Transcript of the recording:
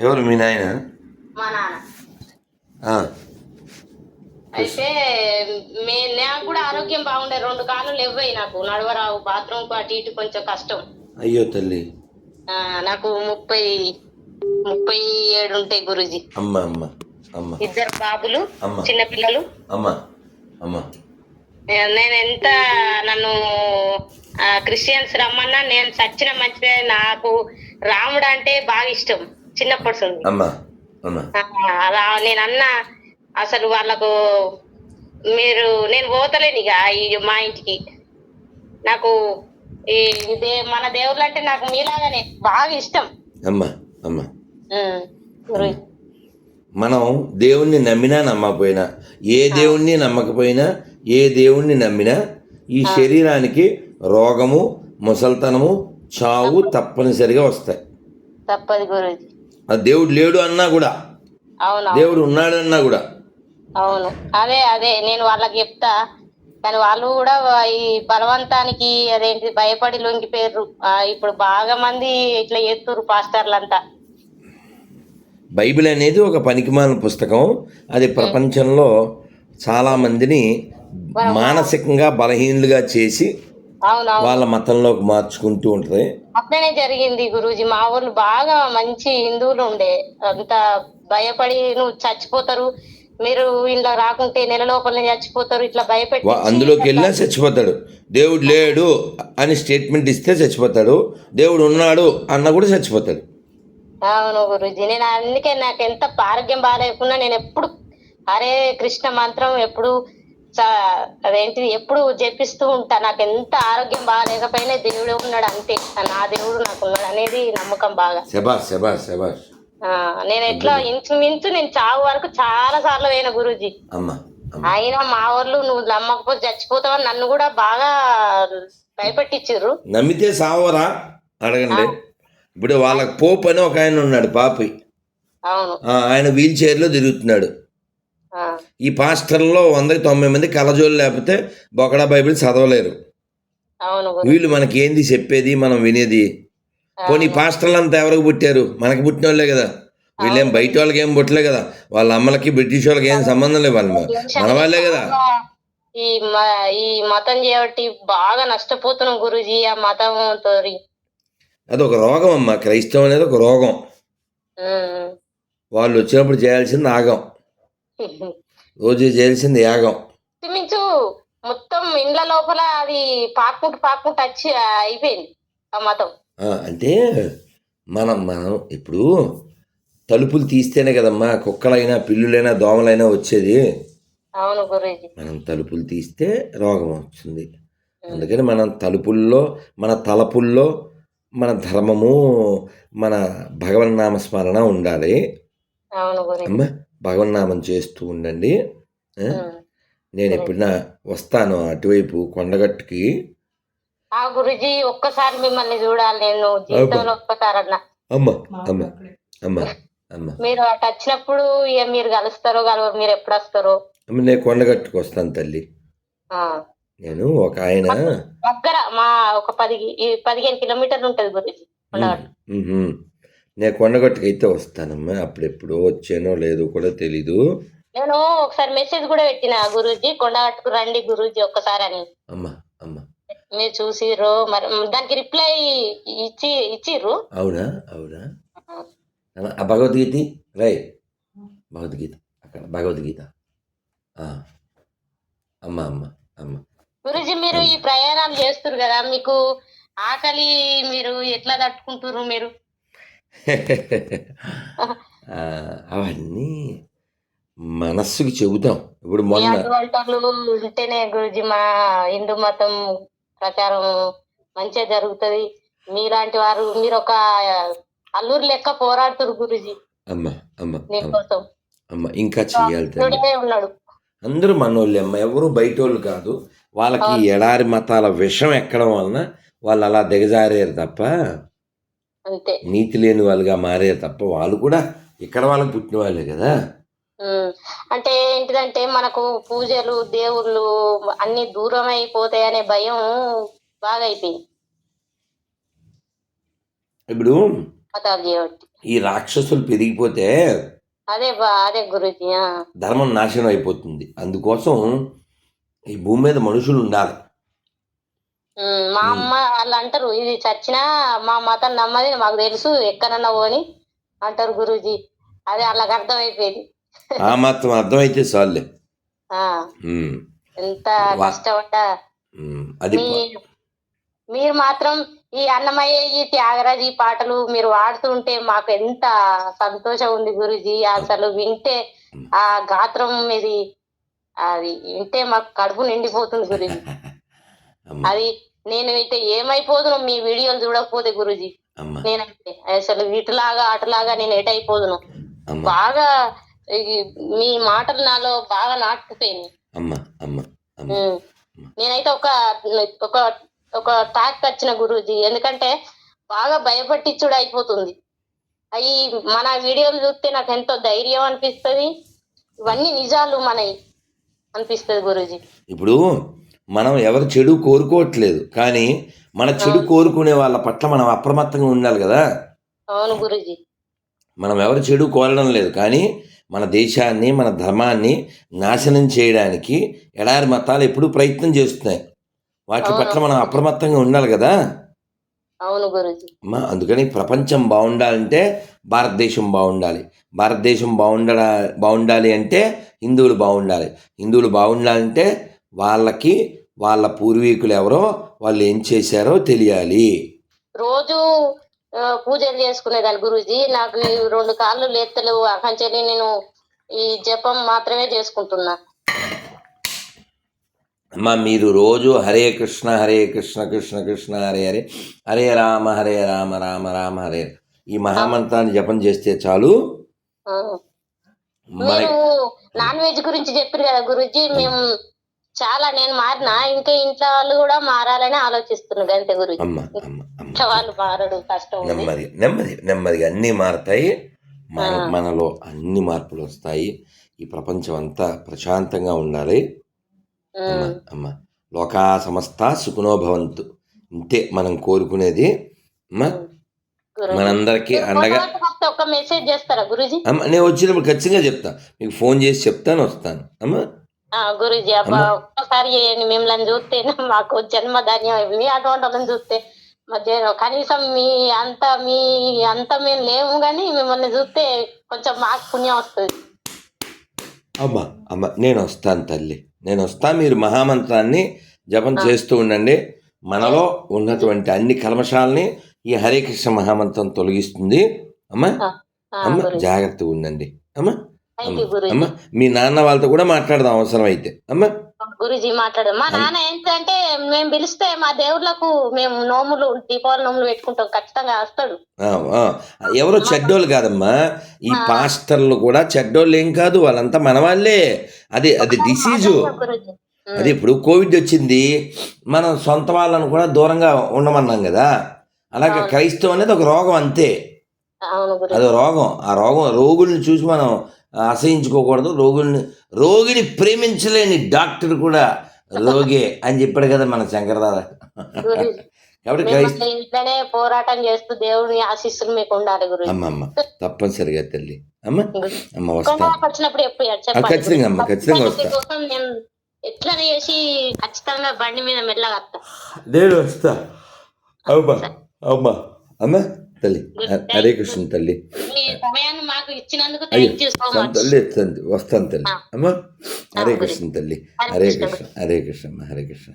ఎవరు? మీ నాయన? మా నాన్న. అయితే మే నాకు కూడా ఆరోగ్యం బాగుండే. రెండు కాళ్ళు లేవ్వాయి నాకు. నడవరావు బాత్రూమ్ అటు ఇటు కొంచెం కష్టం. అయ్యో తల్లి. నాకు ముప్పై ముప్పై ఏడు ఉంటాయి గురుజీ. అమ్మ అమ్మ అమ్మ. ఇద్దరు బాబులు. చిన్న పిల్లలు. అమ్మ అమ్మ. నేను ఎంత నన్ను క్రిస్టియన్స్ రమ్మన్నా నేను చచ్చిన మంచిదే. నాకు రాముడు అంటే బాగా ఇష్టం. చిన్నప్పటి అలా నేను అన్న అసలు వాళ్ళకు మీరు నేను పోతలేను ఇక ఈ మా ఇంటికి. నాకు ఈ మన దేవుళ్ళు అంటే నాకు మీలాగానే బాగా ఇష్టం. అమ్మ అమ్మ. మనం దేవుణ్ణి నమ్మినా నమ్మకపోయినా ఏ దేవుణ్ణి నమ్మకపోయినా ఏ దేవుణ్ణి నమ్మినా ఈ శరీరానికి రోగము ముసల్తనము చావు తప్పనిసరిగా వస్తాయి. తప్పదు గురుజీ ఆ దేవుడు లేడు అన్నా కూడా. అవును. దేవుడు ఉన్నాడు అన్నా కూడా. అవును. అదే అదే. నేను వాళ్ళకి చెప్తా. కానీ వాళ్ళు కూడా ఈ బలవంతానికి అదేంటి భయపడి లొంగిపోయారు ఇప్పుడు బాగా మంది ఇట్లా చేస్తున్నారు పాస్టర్లంతా. బైబిల్ అనేది ఒక పనికిమాలిన పుస్తకం. అది ప్రపంచంలో చాలామందిని మానసికంగా బలహీనులుగా చేసి వాళ్ళ మతంలోకి మార్చుకుంటూ ఉంటుంది. అట్లనే జరిగింది గురూజీ. మా ఊర్లో బాగా మంచి హిందువులు ఉండే. అంత భయపడి నువ్వు చచ్చిపోతారు. మీరు ఇంట్లో రాకుంటే నెల లోపలనే చచ్చిపోతారు. ఇట్లా భయపెట్టి అందులోకి వెళ్ళినా చచ్చిపోతాడు. దేవుడు లేడు అని స్టేట్మెంట్ ఇస్తే చచ్చిపోతాడు. దేవుడు ఉన్నాడు అన్న కూడా చచ్చిపోతాడు. అవును గురూజీ. నేను అందుకే నాకు ఎంత ఆరోగ్యం బాగాలేకున్నా నేను ఎప్పుడు హరే కృష్ణ మంత్రం ఎప్పుడు అదేంటిది ఎప్పుడు జపిస్తూ ఉంటా. నాకు ఎంత ఆరోగ్యం బాగాలేకపోయినా దేవుడే ఉన్నాడు అంతే. నా దేవుడు నాకు ఉన్నాడు అనేది నమ్మకం బాగా. శబాష్ శబాష్ శబాష్ ఆ, నేను ఎట్లా ఇంచుమించు నేను చావు వరకు చాలా సార్లు పోయిన గురూజీ. అయినా మా వాళ్ళు నువ్వు నమ్మకపోతే చచ్చిపోతావని నన్ను కూడా బాగా భయపెట్టించారు నమ్మితే సావరా? అడగండి. ఇప్పుడు వాళ్ళకి పోప్ అని ఒక ఆయన ఉన్నాడు పాపి. అవును. ఆయన వీల్ చైర్లో తిరుగుతున్నాడు. ఆ, ఈ పాస్టర్లో వందకి తొంభై మంది కలజోలు లేకపోతే బొకడా బైబిల్ చదవలేరు. వీళ్ళు మనకి ఏంది చెప్పేది? మనం వినేది. పోనీ పాస్టర్లు అంతా ఎవరికి పుట్టారు? మనకి పుట్టిన వాళ్ళే కదా. వీళ్ళేం బయట వాళ్ళకి ఏం పుట్టలే కదా. వాళ్ళ అమ్మలకి బ్రిటిష్ వాళ్ళకి ఏం సంబంధం లేదు వాళ్ళ మన వాళ్ళే కదా. ఈ ఈ మతం చేయబట్టి బాగా నష్టపోతున్నాం గురుజీ ఆ మతం అది ఒక రోగం అమ్మ. క్రైస్తవం అనేది ఒక రోగం. వాళ్ళు వచ్చినప్పుడు చేయాల్సింది ఆగం. రోజు చేయాల్సింది యాగం. ఇంచుమించు మొత్తం ఇండ్ల లోపల అది పాక్కుంటూ పాక్కుంటూ వచ్చి అయిపోయింది ఆ మతం. అంటే మనం మనం ఇప్పుడు తలుపులు తీస్తేనే కదమ్మా కుక్కలైనా పిల్లులైనా దోమలైనా వచ్చేది. అవును గురూజీ. మనం తలుపులు తీస్తే రోగం వస్తుంది. అందుకని మనం తలుపుల్లో మన తలపుల్లో మన ధర్మము మన భగవన్నామ స్మరణ ఉండాలి. అవును అమ్మ భగవన్నామం చేస్తూ ఉండండి. నేను ఎప్పుడైనా వస్తాను అటువైపు కొండగట్టుకి. ఆ గురుజీ ఒక్కసారి మిమ్మల్ని చూడాలి నేను జీవితంలో ఒక్కసారి అన్న అమ్మ అమ్మ అమ్మ అమ్మ. మీరు అటు వచ్చినప్పుడు ఇక మీరు కలుస్తారో కలవరు మీరు ఎప్పుడు వస్తారో? అమ్మ నేను కొండగట్టుకు వస్తాను తల్లి. ఆ. నేను ఒక ఆయన. దగ్గర మా ఒక పది ఈ పదిహేను కిలోమీటర్లు ఉంటది గురుజీ. నేను కొండగట్టుకు అయితే వస్తానమ్మా. అప్పుడెప్పుడో వచ్చానో లేదో కూడా తెలీదు. నేను ఒకసారి మెసేజ్ కూడా పెట్టిన గురూజీ కొండగట్టుకు రండి గురూజీ ఒక్కసారి అని అమ్మ అమ్మ. మీరు చూసిర్రు మరి దానికి రిప్లై ఇచ్చి ఇచ్చిర్రు. అవునా అవునా? ఆ భగవద్గీత రై భగవద్గీత అక్కడ భగవద్గీత. అమ్మ అమ్మ అమ్మ. గురూజీ మీరు ఈ ప్రయాణాలు చేస్తున్నారు కదా మీకు ఆకలి మీరు ఎట్లా తట్టుకుంటారు మీరు? అవన్నీ మనస్సుకి చెబుతాం. ఇప్పుడు మీ మొన్న వాళ్ళు ఉంటేనే గురుజీ మన హిందూ మతం ప్రచారం మంచిగా జరుగుతది. మీలాంటి వారు మీరు ఒక అల్లూరు లెక్క పోరాడుతురు గురుజీ. అమ్మ అమ్మ అమ్మ మీకోసం అమ్మ ఇంకా చెయ్యాలి తల్లి. ఉన్నాడు. అందరూ మనోళ్ళే అమ్మ ఎవరు బయటోళ్ళు కాదు. వాళ్ళకి ఈ ఎడారి మతాల విషం ఎక్కడం వలన వాళ్ళు అలా దిగజారారు తప్ప అంతే. నీతి లేని వాళ్ళుగా మారారు తప్ప వాళ్ళు కూడా ఇక్కడ వాళ్ళకి పుట్టిన వాళ్ళే కదా. అంటే ఏంటిదంటే మనకు పూజలు దేవుళ్ళు అన్ని దూరం అయిపోతాయి అనే భయం బాగా అయిపోయింది ఇప్పుడు ఈ రాక్షసులు పెరిగిపోతే అదే బా అదే గురుజీ. ధర్మం నాశనం అయిపోతుంది. అందుకోసం ఈ భూమి మీద మనుషులు ఉండాలి. మా అమ్మ వాళ్ళు అంటారు ఇది చచ్చినా మా మతం నమ్మది మాకు తెలుసు ఎక్కడన్నా పోని అంటారు గురూజీ. అదే వాళ్ళకి అర్థమైపోయింది. ఆ మాత్రం అర్థమైతే ఉమ్, ఎంత కష్టపడ్డా. అది మీరు మాత్రం ఈ అన్నమయ్య ఈ త్యాగరాజ్ ఈ పాటలు మీరు వాడుతుంటే మాకు ఎంత సంతోషం ఉంది గురుజీ. అసలు వింటే ఆ గాత్రం మీది అది వింటే మాకు కడుపు నిండిపోతుంది గురుజీ. అది నేను అయితే ఏమైపోదును మీ వీడియోలు చూడకపోతే గురుజీ. నేనైతే అసలు ఇటులాగా అటులాగా నేను ఎటైపోదును. బాగా మీ మాటలు నాలో బాగా నాటుకుపోయింది. నేనైతే ఒక ఒక ఒక టాక్ వచ్చిన గురూజీ. ఎందుకంటే బాగా భయపట్టించుడు అయిపోతుంది అవి మన వీడియోలు చూస్తే నాకు ఎంతో ధైర్యం అనిపిస్తది. ఇవన్నీ నిజాలు మనవి అనిపిస్తది గురూజీ. ఇప్పుడు మనం ఎవరు చెడు కోరుకోవట్లేదు. కానీ మన చెడు కోరుకునే వాళ్ళ పట్ల మనం అప్రమత్తంగా ఉండాలి కదా. అవును గురూజీ. మనం ఎవరు చెడు కోరడం లేదు. కానీ మన దేశాన్ని మన ధర్మాన్ని నాశనం చేయడానికి ఎడారి మతాలు ఎప్పుడూ ప్రయత్నం చేస్తున్నాయి. వాటి పట్ల మనం అప్రమత్తంగా ఉండాలి కదా. అవును అమ్మా అందుకని ప్రపంచం బాగుండాలంటే భారతదేశం బాగుండాలి. భారతదేశం బాగుండ బాగుండాలి అంటే హిందువులు బాగుండాలి. హిందువులు బాగుండాలంటే వాళ్ళకి వాళ్ళ పూర్వీకులు ఎవరో వాళ్ళు ఏం చేశారో తెలియాలి. రోజు పూజలు చేసుకునేదాన్ని గురూజీ. నాకు రెండు కాళ్ళు లేత్తలేవు. అకంచెని నేను ఈ జపం మాత్రమే చేసుకుంటున్నా. అమ్మా మీరు రోజు హరే కృష్ణ హరే కృష్ణ కృష్ణ కృష్ణ హరే హరే. హరే రామ హరే రామ రామ రామ హరే ఈ మహామంత్రాన్ని జపం చేస్తే చాలు. నాన్ వెజ్ గురించి చెప్పారు కదా గురుజీ. మేము చాలా నేను మారినా ఇంకా ఇంట్లో వాళ్ళు కూడా మారాలని ఆలోచిస్తున్నారు అమ్మ ఇంట్లో వాళ్ళు మారడు కష్టం నెమ్మది నెమ్మది నెమ్మదిగా అన్నీ మారుతాయి. మన మనలో అన్ని మార్పులు వస్తాయి. ఈ ప్రపంచం అంతా ప్రశాంతంగా ఉండాలి. అమ్మ లోకా సమస్త సుఖనో భవంతు. ఇంతే మనం కోరుకునేది. అమ్మ. మనందరికీ అండగా ఒక్క మెసేజ్ చేస్తారా గురుజీ? అమ్మ నేను వచ్చినప్పుడు ఖచ్చితంగా చెప్తా. మీకు ఫోన్ చేసి చెప్తాను వస్తాను. అమ్మ. గురుజీ అబ్బా ఒక్కసారి చేయండి మిమ్మల్ని చూస్తే మాకు జన్మ ధన్యం మీ అటువంటి వాళ్ళని చూస్తే మధ్య కనీసం మీ అంత మీ అంత మేము లేము కానీ మిమ్మల్ని చూస్తే కొంచెం మాకు పుణ్యం వస్తుంది. అమ్మ అమ్మ నేను వస్తాను తల్లి. నేను వస్తా మీరు మహామంత్రాన్ని జపం చేస్తూ ఉండండి. మనలో ఉన్నటువంటి అన్ని కల్మషాలని ఈ హరే కృష్ణ మహామంత్రం తొలగిస్తుంది. అమ్మ అమ్మ జాగ్రత్తగా ఉండండి. అమ్మ. అమ్మ మీ నాన్న వాళ్ళతో కూడా మాట్లాడదాం అవసరం అయితే అమ్మ గురుజీ మాట్లాడు మా నాన్న ఏంటంటే మేము పిలిస్తే మా దేవుళ్ళకు మేము నోములు దీపావళి నోములు పెట్టుకుంటాం. ఖచ్చితంగా వస్తాడు. ఎవరో చెడ్డోళ్ళు కాదమ్మా. ఈ పాస్టర్లు కూడా చెడ్డోళ్ళు ఏం కాదు. వాళ్ళంతా మన వాళ్ళే. అది అది డిసీజు. అది ఇప్పుడు కోవిడ్ వచ్చింది. మనం సొంత వాళ్ళను కూడా దూరంగా ఉండమన్నాం కదా. అలాగే క్రైస్తవం అనేది ఒక రోగం అంతే. అది రోగం. ఆ రోగం రోగుల్ని చూసి మనం అసహించుకోకూడదు. రోగుల్ని రోగిని ప్రేమించలేని డాక్టర్ కూడా రోగే అని చెప్పాడు కదా మన శంకరదాద. కాబట్టి ఇంట్లోనే పోరాటం చేస్తూ దేవుని ఆశీస్సులు మీకు ఉండాలి గురుజీ అమ్మ అమ్మ తప్పనిసరిగా తల్లి. అమ్మ. అమ్మ చెప్పండి. ఖచ్చితంగా అమ్మ ఖచ్చితంగా వస్తా. ఎట్లా చేసి ఖచ్చితంగా బండి మీద మెల్లగా వస్తా. నేను వస్తా. అమ్మా అమ్మా అమ్మ. తల్లి. హరే కృష్ణ తల్లి. తల్లి తండ్రి వస్తాను తల్లి. అమ్మ హరే కృష్ణ తల్లి. హరే కృష్ణ. హరే కృష్ణ హరే కృష్ణ.